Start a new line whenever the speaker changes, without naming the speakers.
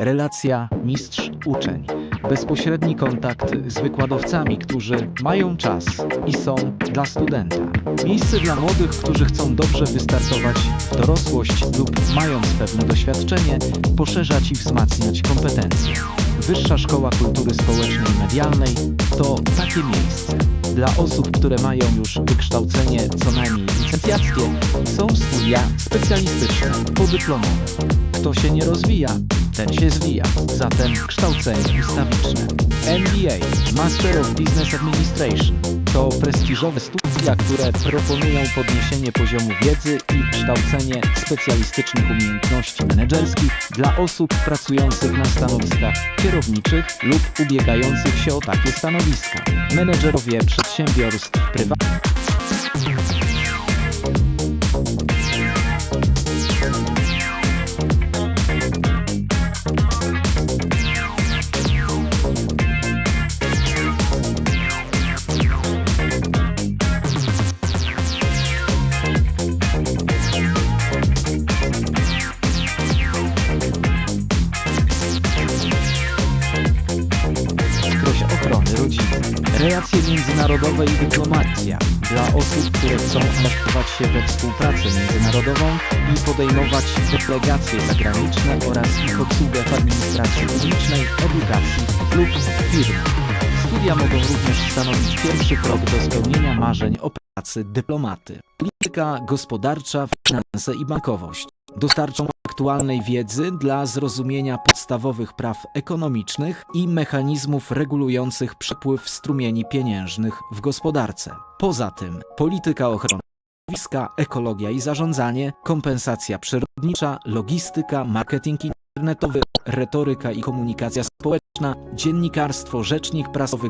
Relacja mistrz-uczeń. Bezpośredni kontakt z wykładowcami, którzy mają czas i są dla studenta. Miejsce dla młodych, którzy chcą dobrze wystartować w dorosłość lub mając pewne doświadczenie, poszerzać i wzmacniać kompetencje. Wyższa Szkoła Kultury Społecznej i Medialnej to takie miejsce. Dla osób, które mają już wykształcenie co najmniej licencjackie, są studia specjalistyczne, podyplomowe. Kto się nie rozwija, ten się zwija. Zatem kształcenie ustawiczne. MBA, Master of Business Administration, to prestiżowe studia, które proponują podniesienie poziomu wiedzy i kształcenie specjalistycznych umiejętności menedżerskich dla osób pracujących na stanowiskach kierowniczych lub ubiegających się o takie stanowiska. Menedżerowie przedsiębiorstw prywatnych rodziny. Relacje międzynarodowe i dyplomacja. Dla osób, które chcą angażować się we współpracę międzynarodową i podejmować delegacje zagraniczne oraz ich obsługę w administracji publicznej, edukacji lub firm. Studia mogą również stanowić pierwszy krok do spełnienia marzeń o pracy dyplomaty. Polityka gospodarcza, finanse i bankowość dostarczą aktualnej wiedzy dla zrozumienia podstawowych praw ekonomicznych i mechanizmów regulujących przepływ strumieni pieniężnych w gospodarce. Poza tym polityka ochrony środowiska, ekologia i zarządzanie, kompensacja przyrodnicza, logistyka, marketing internetowy, retoryka i komunikacja społeczna, dziennikarstwo, rzecznik prasowy,